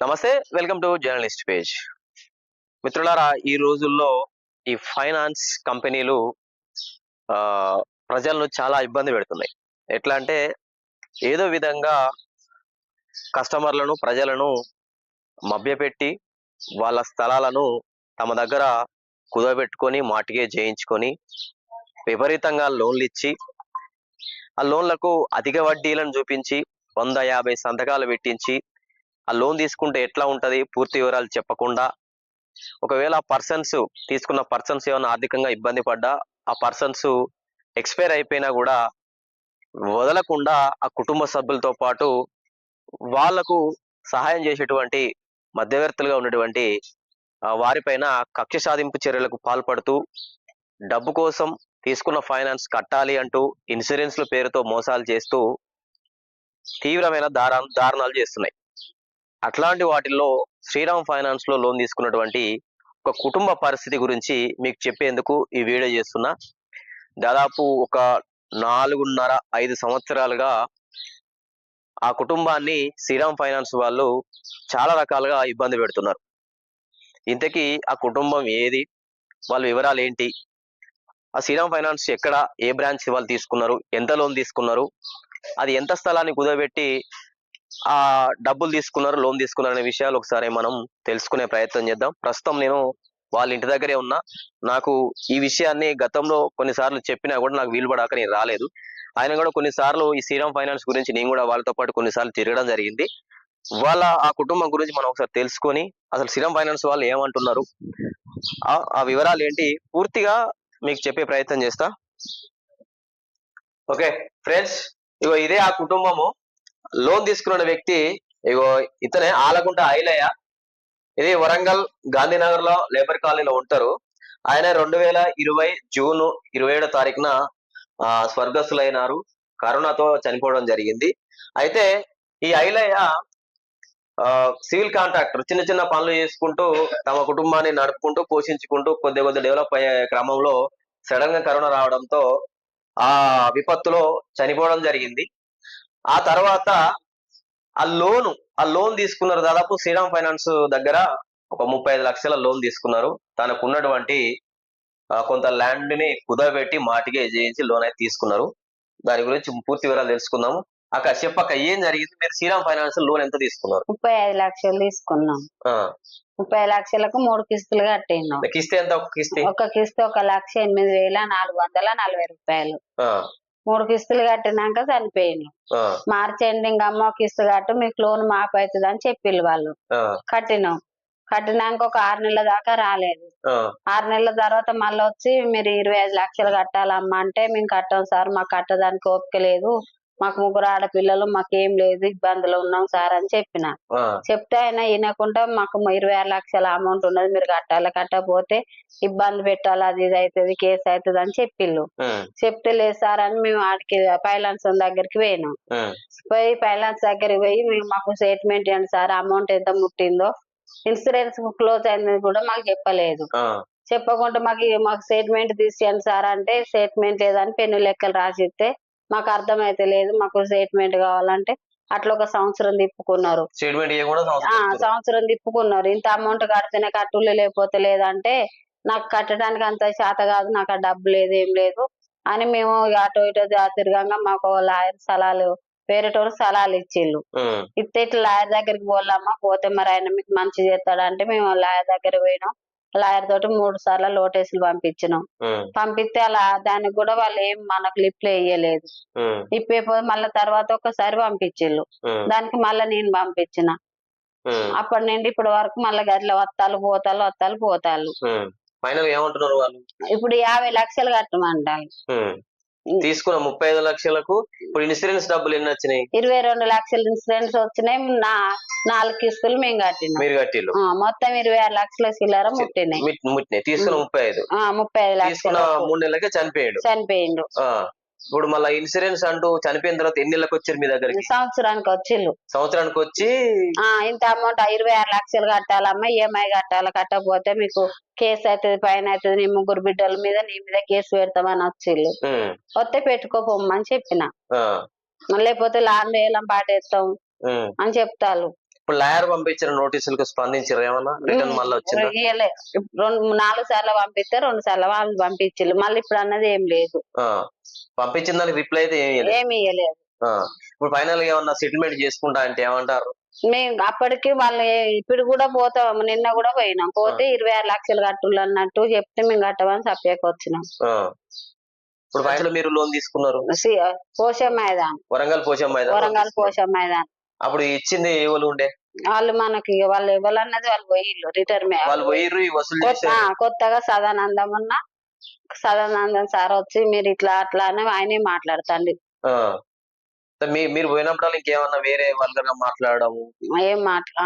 నమస్తే welcome to journalist page. మిత్రులారా ఈ రోజుల్లో ఈ ఫైనాన్స్ కంపెనీలు ప్రజలను చాలా ఇబ్బంది పెడుతున్నాయి. ఎట్లా అంటే ఏదో విధంగా కస్టమర్లను ప్రజలను మభ్యపెట్టి వాళ్ళ స్థలాలను తమ దగ్గర కుదవబెట్టుకొని మాటిగే చేయించుకొని విపరీతంగా లోన్లు ఇచ్చి ఆ లోన్లకు అధిక వడ్డీలను చూపించి వంద యాభై సంతకాలు పెట్టించి ఆ లోన్ తీసుకుంటే ఎట్లా ఉంటుంది? పూర్తి వివరాలు చెప్పకుండా. ఒకవేళ ఆ పర్సన్స్ తీసుకున్న పర్సన్స్ ఏమైనా ఆర్థికంగా ఇబ్బంది పడ్డా ఆ పర్సన్స్ ఎక్స్పైర్ అయిపోయినా కూడా వదలకుండా ఆ కుటుంబ సభ్యులతో పాటు వాళ్ళకు సహాయం చేసేటువంటి మధ్యవర్తులుగా ఉన్నటువంటి వారిపైన కక్ష సాధింపు చర్యలకు పాల్పడుతూ డబ్బు కోసం తీసుకున్న ఫైనాన్స్ కట్టాలి అంటూ ఇన్సూరెన్స్ల పేరుతో మోసాలు చేస్తూ తీవ్రమైన దారా దారుణాలు చేస్తున్నాయి. అట్లాంటి వాటిల్లో శ్రీరామ్ ఫైనాన్స్లో లోన్ తీసుకున్నటువంటి ఒక కుటుంబ పరిస్థితి గురించి మీకు చెప్పేందుకు ఈ వీడియో చేస్తున్నా. దాదాపు ఒక నాలుగున్నర ఐదు సంవత్సరాలుగా ఆ కుటుంబాన్ని శ్రీరామ్ ఫైనాన్స్ వాళ్ళు చాలా రకాలుగా ఇబ్బంది పెడుతున్నారు. ఇంతకీ ఆ కుటుంబం ఏది? వాళ్ళ వివరాలు ఏంటి? ఆ శ్రీరామ్ ఫైనాన్స్ ఎక్కడ ఏ బ్రాంచ్ వాళ్ళు తీసుకున్నారు? ఎంత లోన్ తీసుకున్నారు? అది ఎంత స్థలాన్ని కుదబెట్టి ఆ డబ్బులు తీసుకున్నారు లోన్ తీసుకున్నారు అనే విషయాలు ఒకసారి మనం తెలుసుకునే ప్రయత్నం చేద్దాం. ప్రస్తుతం నేను వాళ్ళ ఇంటి దగ్గరే ఉన్నా. నాకు ఈ విషయాన్ని గతంలో కొన్నిసార్లు చెప్పినా కూడా నాకు వీలు పడాక నేను రాలేదు. ఆయన కూడా కొన్నిసార్లు ఈ శ్రీరామ్ ఫైనాన్స్ గురించి నేను కూడా వాళ్ళతో పాటు కొన్నిసార్లు తిరగడం జరిగింది. వాళ్ళ ఆ కుటుంబం గురించి మనం ఒకసారి తెలుసుకొని అసలు శ్రీరామ్ ఫైనాన్స్ వాళ్ళు ఏమంటున్నారు? ఆ- ఆ వివరాలు ఏంటి? పూర్తిగా మీకు చెప్పే ప్రయత్నం చేస్తా. ఓకే ఫ్రెండ్స్ ఇగో ఇదే ఆ కుటుంబము. లోన్ తీసుకున్న వ్యక్తి ఇగో ఇతనే ఆలకుంట ఐలయ్య. ఇది వరంగల్ గాంధీనగర్లో లేబర్ కాలనీలో ఉంటారు. ఆయన రెండు వేల ఇరవై జూన్ ఇరవై ఏడో తారీఖున ఆ, స్వర్గస్థులైనారు. కరోనాతో చనిపోవడం జరిగింది. అయితే ఈ ఐలయ్య ఆ, సివిల్ కాంట్రాక్టర్ చిన్న చిన్న పనులు చేసుకుంటూ తమ కుటుంబాన్ని నడుపుకుంటూ పోషించుకుంటూ కొద్ది కొద్ది డెవలప్ అయ్యే క్రమంలో సడన్గా కరోనా రావడంతో ఆ విపత్తులో చనిపోవడం జరిగింది. ఆ తర్వాత ఆ లోను ఆ లోన్ తీసుకున్నారు దాదాపు శ్రీరామ్ ఫైనాన్స్ దగ్గర ఒక ముప్పై ఐదు లక్షల లోన్ తీసుకున్నారు. తనకు ఉన్నటువంటి ఆ, కొంత ల్యాండ్ని కుదబెట్టి మాటిగా చేయించి లోన్ అయితే తీసుకున్నారు. దాని గురించి పూర్తి వివరాలు తెలుసుకుందాము. అక్కడ చెప్పక ఏం జరిగింది? మీరు శ్రీరామ్ ఫైనాన్స్ లోన్ ఎంత తీసుకున్నారు? ముప్పై ఐదు లక్షలు తీసుకున్నాం. ఆ, ముప్పై ఐదు లక్షలకు మూడు కిస్తులు కట్టినాం కిస్తే ఎంత? ఒక కిస్తే? ఒక కిస్తు ఒక లక్ష ఎనిమిది వేల నాలుగు వందల నలభై రూపాయలు. ఆ, మూడు కిస్తులు కట్టినాక చనిపోయింది మార్చి ఎండింగ్ అమ్మ కిస్తు కట్టు మీకు లోన్ మాపు అవుతుంది అని చెప్పిళ్ళు వాళ్ళు. కట్టినాం. కట్టినాక ఒక ఆరు నెలల దాకా రాలేదు. ఆరు నెలల తర్వాత మళ్ళీ వచ్చి మీరు ఇరవై ఐదు లక్షలు కట్టాలమ్మా అంటే మేము కట్టాం సార్ మాకు కట్టడానికి ఓపిక లేదు. మాకు ముగ్గురు ఆడపిల్లలు మాకేం లేదు ఇబ్బందులు ఉన్నాం సార్ అని చెప్పిన. చెప్తే ఆయన వినకుండా మాకు ఇరవై ఆరు లక్షల అమౌంట్ ఉన్నది మీరు కట్టాలి కట్టకపోతే ఇబ్బంది పెట్టాలి అది ఇది అవుతుంది కేసు అవుతుంది అని చెప్పిళ్ళు. చెప్తే లేదు సార్ అని మేము ఆడికి ఫైనాన్స్ దగ్గరికి పోయినాం. పోయి ఫైనాన్స్ దగ్గరికి పోయి మీరు మాకు స్టేట్మెంట్ ఇవ్వండి సార్ అమౌంట్ ఎంత ముట్టిందో. ఇన్సూరెన్స్ క్లోజ్ అయింది కూడా మాకు చెప్పలేదు. చెప్పకుండా మాకు మాకు స్టేట్మెంట్ తీసేయండి సార్ అంటే స్టేట్మెంట్ లేదని పెన్ను లెక్కలు రాసిస్తే మాకు అర్థమైతే లేదు మాకు స్టేట్మెంట్ కావాలంటే అట్లా ఒక సంవత్సరం తిప్పుకున్నారు. సంవత్సరం తిప్పుకున్నారు. ఇంత అమౌంట్ కడితేనే కట్టులు లేకపోతే లేదంటే నాకు కట్టడానికి అంత శాత కాదు నాకు ఆ డబ్బు లేదు ఏం లేదు అని మేము అటు ఇటు తిరగంగా మాకు లాయర్ స్థలాలు వేరేటోళ్ళు స్థలాలు ఇచ్చిళ్ళు. ఉమ్, ఇస్తే ఇట్లా లాయర్ దగ్గరికి పోలామా పోతే మరి ఆయన మీకు మంచి చేస్తాడంటే మేము లాయర్ దగ్గర పోయినాం. లాయర్ తోటి మూడు సార్లు నోటీసులు పంపించినాం. పంపిస్తే అలా దానికి కూడా వాళ్ళు ఏం మనకు లిప్లు వేయలేదు ఉమ్, ఇప్పేపోతే మళ్ళీ తర్వాత ఒకసారి ఉమ్, దానికి మళ్ళీ నేను పంపించిన. అప్పటి నుండి ఇప్పటి వరకు మళ్ళీ గట్ల వత్తాలు పోతాలు వత్తాలు పోతాలు. ఉమ్. ఫైనల్ ఏమంటున్నారు వాళ్ళు? ఇప్పుడు యాభై లక్షలు కట్టమంటారు. తీసుకున్న ముప్పై ఐదు లక్షలకు ఇప్పుడు ఇన్సూరెన్స్ డబ్బులు ఎన్ని వచ్చినాయి? ఇరవై రెండు లక్షల ఇన్సూరెన్స్ వచ్చినాయి. నా నాలుగు కిస్తులు మేము కట్టినాం. మీరు కట్టిల్లు మొత్తం ఇరవై ఆరు లక్షల చిల్లర ముట్టినాయి. ముట్- ముట్టినాయి. తీసుకున్న ముప్పై ఐదు. ఆ, ముప్పై ఐదు లక్షలు. మూడు నెలలకే చనిపోయాడు. చనిపోయిండు. ఇప్పుడు మళ్ళీ ఇన్సూరెన్స్ అంటూ చనిపోయిన తర్వాత ఎన్ని నెలలకు వచ్చారు మీ దగ్గరికి? సంవత్సరానికి వచ్చిళ్ళు సంవత్సరానికి వచ్చి ఆ ఇంత అమౌంట్ ఇరవై ఆరు లక్షలు కట్టాలమ్మా ఈఎంఐ కట్టాలి కట్టకపోతే మీకు కేసు అవుతుంది పైన అవుతుంది నీ ముగ్గురు బిడ్డల మీద నీ మీద కేసు పెడతామని వచ్చిళ్ళు. ఉమ్, వస్తే పెట్టుకోపోమ్మని చెప్పిన. ఆ, లేకపోతే లాన్ వేలం పాటేస్తాం ఉమ్. అని చెప్తారు ఇప్పుడు లాయర్ పంపించిన నోటీసులకు స్పందించారు? ఏమన్నా? రిటర్న్ మళ్ళీ వచ్చిందా? రెండు నాలుగు సార్లు పంపిస్తే రెండు సార్లు వాళ్ళు పంపించారు మళ్ళీ ఇప్పుడు అన్నది ఏం లేదు. పంపించిన దానికి రిప్లై అయితే. ఏమి ఇయ్యలేదు. ఇప్పుడు ఫైనల్గా ఏమన్నా సెటిల్మెంట్ చేసుకుంటా అంటే ఏమంటారు? మేము అప్పటికి వాళ్ళు ఇప్పుడు కూడా పోతాం నిన్న కూడా పోయినాం. పోతే ఇరవై ఆరు లక్షలు కట్టులు అన్నట్టు చెప్తే మేము కట్టమని సప్యకి వచ్చినాం. ఇప్పుడు ఫైనల్ మీరు లోన్ తీసుకున్నారు? పోషం మైదాన్. వరంగల్ పోచమ్మ మైదానం. వరంగల్. పోషం మైదాన్. అప్పుడు ఇచ్చింది ఎవరు ఉండే? వాళ్ళు మనకి వాళ్ళు ఎవరన్నది వాళ్ళు పోయిళ్ళు రిటర్న్ వాళ్ళు పోయిర్రు వసూలు కొత్తగా సదానందం ఉన్న సదానందం సార్ వచ్చి మీరు ఇట్లా అట్లా అని ఆయనే మాట్లాడుతండి. మీరు పోయినప్పుడు ఇంకేమన్నా వేరే వల్గర్గా మాట్లాడము? ఏం మాట్లా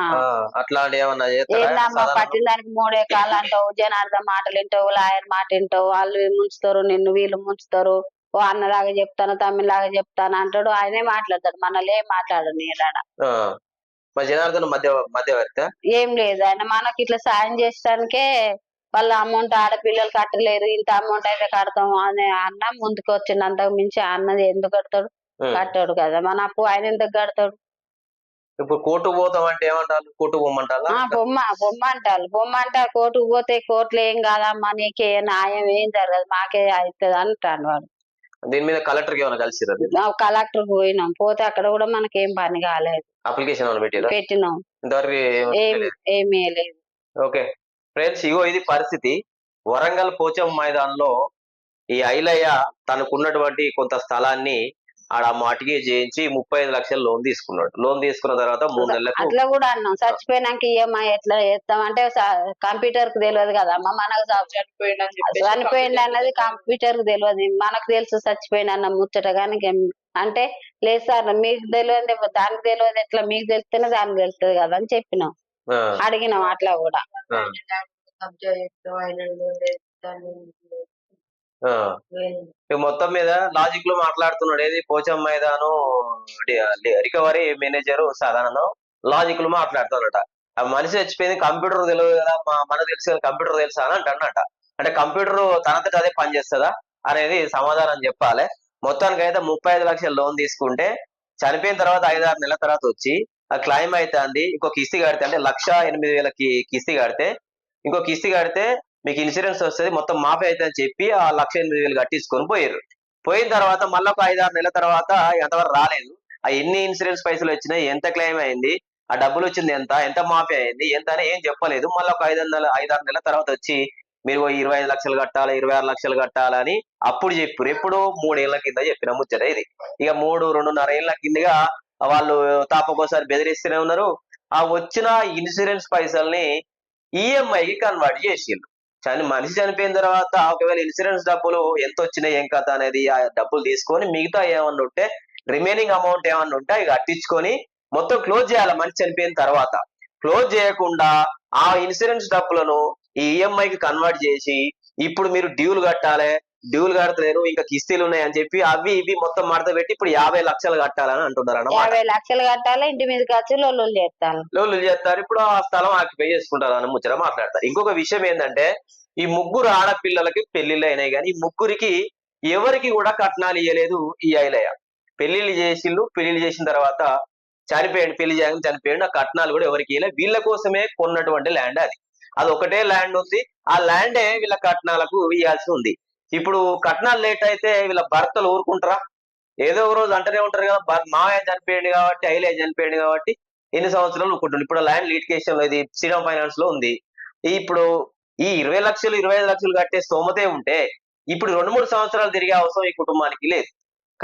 అట్లాంటి ఏమన్నా ఏందమ్మా పట్టిన దానికి మూడే కాలు అంటావు జనార్దన్ మాటలు వింటావు లాయర్ మాట వింటావు వాళ్ళు ముంచుతారు నిన్ను వీళ్ళు ముంచుతారు. ఓ అన్నలాగా చెప్తాను తమ్మిలాగా చెప్తాను అంటాడు. ఆయనే మాట్లాడతాడు. మనల్ని ఏం మాట్లాడు నీలాడ ఆ. మా జనార్దన్ మధ్య మధ్యవర్తి ఏం లేదు. ఆయన మనకి ఇట్లా సాయం చేయడానికే వాళ్ళ అమౌంట్ ఆడపిల్లలు కట్టలేరు. ఇంత అమౌంట్ అయితే కడతాం అనే అన్న ముందుకు వచ్చిండు. అంతకు మించి అన్నది ఎందుకు కడతాడు? కట్టాడు కదా. మన అప్పు ఆయన ఎందుకు కడతాడు? ఇప్పుడు కోర్టు పోతాం అంటే ఏమంటారు? కోర్టు బొమ్మ బొమ్మ అంటారు బొమ్మ అంటే కోర్టుకు పోతే కోర్టులో ఏం కాదమ్మా? నీకే న్యాయం ఏం జరగదు. మాకే అవుతుంది అంటాడు వాడు. దీని మీద కలెక్టర్కి ఏమైనా కలిసిరా కలెక్టర్ పోయినాం. పోతే అక్కడ కూడా మనకేం పని కాలేదు. అప్లికేషన్ ఏమైనా పెట్టిరా? పెట్టినాం. ఇంతవరకు ఏం ఏం చేయలేదు. ఏమీ లేదు. ఓకే. ఫ్రెండ్స్ ఇగో ఇది పరిస్థితి. వరంగల్ పోచం మైదానంలో ఈ ఐలయ్య తనకున్నటువంటి కొంత స్థలాన్ని ఆడ మాటికి చేయించి ముప్పై ఐదు లక్షల లోన్ తీసుకున్నాడు. లోన్ తీసుకున్న తర్వాత మూడు నెలలకు అట్లా కూడా అన్నాం. చచ్చిపోయినాక ఈఎంఐ ఎట్లా చేస్తాం? అంటే కంప్యూటర్కు తెలియదు కదమ్మా మనకు చనిపోయింది అన్నది కంప్యూటర్కు తెలియదు. మనకు తెలుసు చచ్చిపోయిన అన్న ముచ్చట కానీ అంటే లేదు సార్ మీకు తెలియదు దానికి తెలియదు ఎట్లా మీకు తెలిస్తేనే దానికి తెలుస్తుంది కదా అని చెప్పినాం. అడిగినాం అట్లా కూడా. మొత్తం మీద లాజిక్లో మాట్లాడుతున్నాడు. ఏది? పోచం మైదానం రికవరీ మేనేజర్ సాధారణ లాజిక్లో మాట్లాడుతాడట. ఆ మనిషి చచ్చిపోయింది కంప్యూటర్ తెలియదు కదా మనకు తెలుసు కదా కంప్యూటర్ తెలుసా అని అంటున్నట అంటే కంప్యూటర్ తనంతట అదే పని చేస్తుందా అనేది సమాధానం చెప్పాలి. మొత్తానికి అయితే ముప్పై ఐదు లక్షల లోన్ తీసుకుంటే చనిపోయిన తర్వాత ఐదారు నెలల తర్వాత వచ్చి ఆ క్లైమ్ అవుతుంది ఇంకో కిస్తీ కడితే అంటే లక్ష ఎనిమిది వేలకి కిస్తీ కడితే ఇంకో కిస్తీ కడితే మీకు ఇన్సూరెన్స్ వస్తుంది మొత్తం మాఫీ అయితే అని చెప్పి ఆ లక్ష ఎనిమిది వేలు కట్టించుకొని పోయారు పోయిన తర్వాత మళ్ళీ ఒక ఐదారు నెలల తర్వాత ఎంతవరకు రాలేదు. ఆ ఎన్ని ఇన్సూరెన్స్ పైసలు వచ్చినాయి ఎంత క్లెయిమ్ అయింది ఆ డబ్బులు వచ్చింది ఎంత ఎంత మాఫీ అయింది ఎంత అని ఏం చెప్పలేదు. మళ్ళీ ఒక ఐదు నెల ఐదారు నెలల తర్వాత వచ్చి మీరు ఇరవై ఐదు లక్షలు కట్టాలి ఇరవై ఆరు లక్షలు కట్టాలని అప్పుడు చెప్పారు ఎప్పుడు మూడేళ్ళ కింద చెప్పిన ముచ్చట ఇది. ఇక మూడు రెండున్నర ఏళ్ళ కిందగా వాళ్ళు తాపకోసారి బెదిరిస్తూనే ఉన్నారు. ఆ వచ్చిన ఇన్సూరెన్స్ పైసల్ని ఈఎంఐకి కన్వర్ట్ చేసిండ్రు చని మనిషి చనిపోయిన తర్వాత ఒకవేళ ఇన్సూరెన్స్ డబ్బులు ఎంత వచ్చినాయి ఏం కథ అనేది ఆ డబ్బులు తీసుకొని మిగతా ఏమన్నా ఉంటే రిమైనింగ్ అమౌంట్ ఏమన్నా ఉంటే అవి కట్టించుకొని మొత్తం క్లోజ్ చేయాలి మనిషి చనిపోయిన తర్వాత. క్లోజ్ చేయకుండా ఆ ఇన్సూరెన్స్ డబ్బులను ఈ కన్వర్ట్ చేసి ఇప్పుడు మీరు డ్యూలు కట్టాలి డ్యూలు కడతలేరు ఇంకా కిస్తీలు ఉన్నాయి అని చెప్పి అవి ఇవి మొత్తం మడత పెట్టి ఇప్పుడు యాభై లక్షలు కట్టాలని అంటున్నారు యాభై లక్షలు కట్టాలి ఇంటి మీదకి వచ్చి లొల్లులు చేస్తాను లోన్లు చేస్తారు ఇప్పుడు ఆ స్థలం ఆక్యుపై చేసుకుంటారు అని ముచ్చట మాట్లాడతారు. ఇంకొక విషయం ఏంటంటే ఈ ముగ్గురు ఆడపిల్లలకి పెళ్ళిళ్ళు అయినాయి కానీ ఈ ముగ్గురికి ఎవరికి కూడా కట్నాలు ఇవ్వలేదు ఈ ఐలయ్య పెళ్ళిళ్ళు చేసిండు పెళ్ళిళ్ళు చేసిన తర్వాత చనిపోయాడు పెళ్ళి చేయగానే చనిపోయాడు ఆ కట్నాలు కూడా ఎవరికి ఇవ్వలేదు వీళ్ళ కోసమే కొన్నటువంటి ల్యాండ్ అది. అది ఒకటే ల్యాండ్ ఉంది. ఆ ల్యాండే వీళ్ళ కట్నాలకు ఇవ్వాల్సి ఉంది. ఇప్పుడు కట్నాలు లేట్ అయితే వీళ్ళ భర్తలు ఊరుకుంటారా? ఏదో ఒక రోజు అంటనే ఉంటారు కదా మావయ్య చనిపోయాడు కాబట్టి ఐలయ్య చనిపోయాడు కాబట్టి ఎన్ని సంవత్సరాలు ఊరుకుంటుంది ఇప్పుడు ల్యాండ్ లిటికేషన్లో ఇది శ్రీరామ్ ఫైనాన్స్లో ఉంది. ఇప్పుడు ఈ ఇరవై లక్షలు ఇరవై ఐదు లక్షలు కట్టే స్తోమతే ఉంటే ఇప్పుడు రెండు మూడు సంవత్సరాలు తిరిగే అవసరం ఈ కుటుంబానికి లేదు.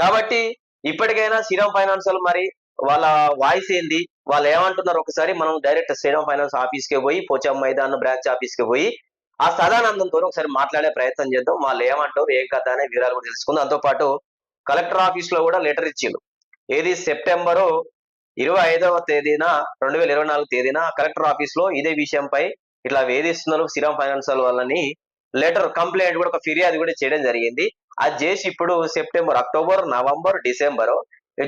కాబట్టి ఇప్పటికైనా శ్రీరామ్ ఫైనాన్స్ మరి వాళ్ళ వాయిస్ ఏంది? వాళ్ళు ఏమంటున్నారు? ఒకసారి మనం డైరెక్ట్ శ్రీరామ్ ఫైనాన్స్ ఆఫీస్కి పోయి పోచం మైదాన్ బ్రాంచ్ ఆఫీస్కి పోయి ఆ సదానందంతో ఒకసారి మాట్లాడే ప్రయత్నం చేద్దాం. వాళ్ళు ఏమంటారు ఏ కథ అనే వివరాలు కూడా తెలుసుకుందాం. దాంతోపాటు కలెక్టర్ ఆఫీస్లో కూడా లెటర్ ఇచ్చిండు. ఏది సెప్టెంబరు ఇరవై ఐదవ తేదీన రెండు వేల ఇరవై నాలుగు తేదీన కలెక్టర్ ఆఫీస్లో ఇదే విషయంపై ఇట్లా వేధిస్తున్నారు శ్రీరామ్ ఫైనాన్షియల్ వాళ్ళని లెటర్ కంప్లైంట్ కూడా ఒక ఫిర్యాదు కూడా చేయడం జరిగింది. అది చేసి ఇప్పుడు సెప్టెంబర్ అక్టోబర్ నవంబర్ డిసెంబర్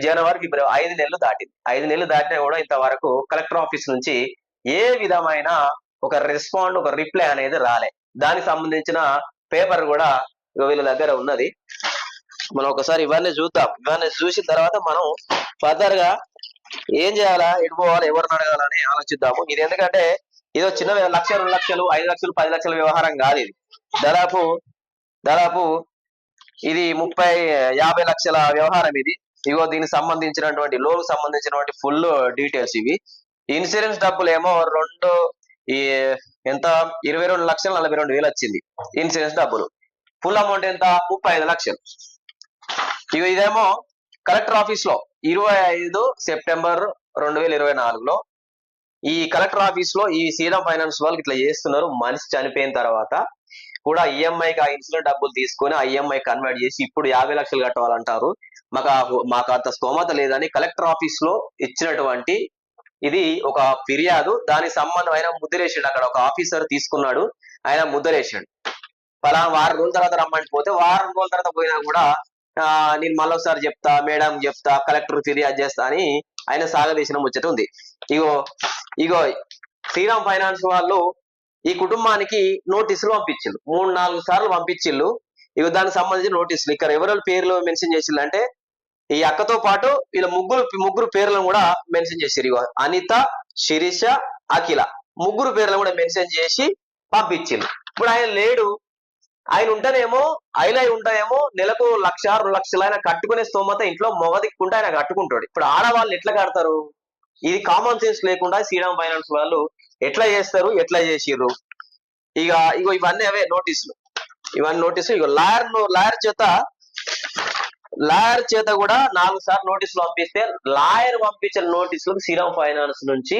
జనవరి ఫిబ్రవరి ఐదు నెలలు దాటింది. ఐదు నెలలు దాటినా కూడా ఇంతవరకు కలెక్టర్ ఆఫీస్ నుంచి ఏ విధమైన ఒక రెస్పాండ్ ఒక రిప్లై అనేది రాలే. దానికి సంబంధించిన పేపర్ కూడా వీళ్ళ దగ్గర ఉన్నది. మనం ఒకసారి ఇవన్నీ చూద్దాం. ఇవన్నీ చూసిన తర్వాత మనం ఫర్దర్గా ఏం చేయాలా ఎడిపోవాలి ఎవరిని అడగాలని ఆలోచిద్దాము. ఇది ఎందుకంటే ఇదో చిన్న లక్ష రెండు లక్షలు ఐదు లక్షలు పది లక్షల వ్యవహారం కాదు ఇది. దాదాపు దాదాపు ఇది ముప్పై యాభై లక్షల వ్యవహారం ఇది. ఇగో దీనికి సంబంధించినటువంటి లోన్ సంబంధించినటువంటి ఫుల్ డీటెయిల్స్ ఇవి. ఇన్సూరెన్స్ డబ్బులు ఏమో రెండు ఈ ఎంత? ఇరవై రెండు లక్షల నలభై రెండు వేలు వచ్చింది. ఇన్సూరెన్స్ డబ్బులు. ఫుల్ అమౌంట్ ఎంత? ముప్పై ఐదు లక్షలు. ఇగో ఇదేమో కలెక్టర్ ఆఫీస్లో ఇరవై ఐదు సెప్టెంబర్ రెండు వేల ఇరవై నాలుగులో ఈ కలెక్టర్ ఆఫీస్లో ఈ సీఎం ఫైనాన్స్ వాళ్ళు ఇట్లా చేస్తున్నారు. మనిషి చనిపోయిన తర్వాత కూడా ఈఎంఐకి ఆ ఇన్సూరెన్స్ డబ్బులు తీసుకొని ఆ ఈఎంఐ కన్వర్ట్ చేసి ఇప్పుడు యాభై లక్షలు కట్టాలంటారు మాకు మాకు అంత స్తోమత లేదని కలెక్టర్ ఆఫీస్లో ఇచ్చినటువంటి ఇది ఒక ఫిర్యాదు. దానికి సంబంధం ఆయన ముద్రేసాడు అక్కడ ఒక ఆఫీసర్ తీసుకున్నాడు. ఆయన ముద్రేసాడు ఫలా వారం రోజుల తర్వాత రమ్మని పోతే వారం రోజుల తర్వాత పోయినా కూడా ఆ, నేను మళ్ళొకసారి చెప్తా మేడం చెప్తా కలెక్టర్ ఫిర్యాదు చేస్తా అని ఆయన సాగదీసిన ముచ్చట ఉంది. ఇగో ఇగో శ్రీరామ్ ఫైనాన్స్ వాళ్ళు ఈ కుటుంబానికి నోటీసులు పంపించిండు మూడు నాలుగు సార్లు పంపించిళ్ళు ఇగో దానికి సంబంధించిన నోటీసులు. ఇక్కడ ఎవరెవరి పేర్లు మెన్షన్ చేసిండ్రు అంటే ఈ అక్కతో పాటు వీళ్ళ ముగ్గురు ముగ్గురు పేర్లను కూడా మెన్షన్ చేశారు అనిత శిరీష అఖిల. ముగ్గురు పేర్లను కూడా మెన్షన్ చేసి పంపించిండు. ఇప్పుడు ఆయన లేడు. ఆయన ఉంటేనేమో ఐలై ఉంటాయేమో నెలకు లక్ష రెండు లక్షలు ఆయన కట్టుకునే స్తోమత ఇంట్లో మొగదిక్కుంటే ఆయన కట్టుకుంటాడు. ఇప్పుడు ఆడవాళ్ళు ఎట్లా కడతారు? ఇది కామన్ సెన్స్ లేకుండా శ్రీరామ్ ఫైనాన్స్ వాళ్ళు ఎట్లా చేస్తారు? ఎట్లా చేసిర్రు? ఇక ఇగో ఇవన్నీ అవే నోటీసులు. ఇవన్నీ నోటీసులు. ఇగో లాయర్ లాయర్ చేత లాయర్ చేత కూడా నాలుగు సార్లు నోటీసులు పంపిస్తే లాయర్ పంపించిన నోటీసులకు శ్రీరామ్ ఫైనాన్స్ నుంచి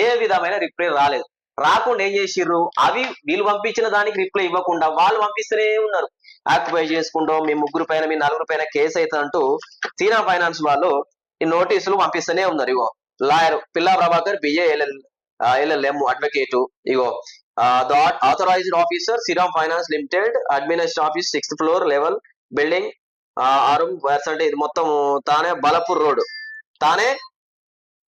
ఏ విధమైన రిప్లై రాలేదు. రాకుండా ఏం చేసిర్రు? అవి వీళ్ళు పంపించిన దానికి రిప్లై ఇవ్వకుండా వాళ్ళు పంపిస్తూనే ఉన్నారు. ఆక్యుపై చేసుకుంటాం మీ ముగ్గురు పైన మీ నలుగురు పైన కేసు అవుతుందంటూ శ్రీరామ్ ఫైనాన్స్ వాళ్ళు ఈ నోటీసులు పంపిస్తూనే ఉన్నారు. ఇగో lawyer Pilla Prabhakar BALL LLM advocate. Ego the authorised officer Sriram finance limited administration office sixth floor level building ఆరు అంటే ఇది మొత్తం తానే బలపూర్ రోడ్. తానే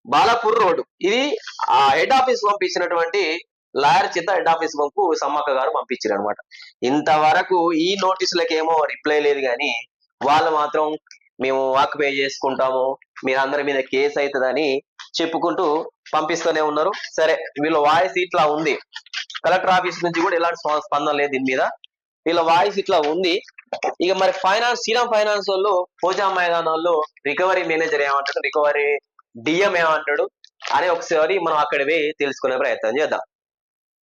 బాలపూర్ రోడ్. ఇది ఆ హెడ్ ఆఫీస్ పంపించినటువంటి లాయర్ చేత హెడ్ ఆఫీస్ పంపు సమ్మక్క గారు పంపించారు అనమాట ఇంతవరకు ఈ నోటీసులకు ఏమో రిప్లై లేదు కానీ వాళ్ళు మాత్రం మేము ఆక్యుపై చేసుకుంటాము మీరందరి మీద కేసు అవుతుందని చెప్పుకుంటూ పంపిస్తూనే ఉన్నారు. సరే వీళ్ళ వాయిస్ ఇట్లా ఉంది. కలెక్టర్ ఆఫీస్ నుంచి కూడా ఎలాంటి స్ప- స్పందన లేదు దీని మీద. వీళ్ళ వాయిస్ ఇట్లా ఉంది. ఇక మరి ఫైనాన్స్ శ్రీరామ్ ఫైనాన్స్ వాళ్ళు పూజా మైదాన్ వాళ్ళు రికవరీ మేనేజర్ ఏమంటాడు? రికవరీ డిఎం ఏమంటాడు? అని ఒకసారి మనం అక్కడ పోయి తెలుసుకునే ప్రయత్నం చేద్దాం.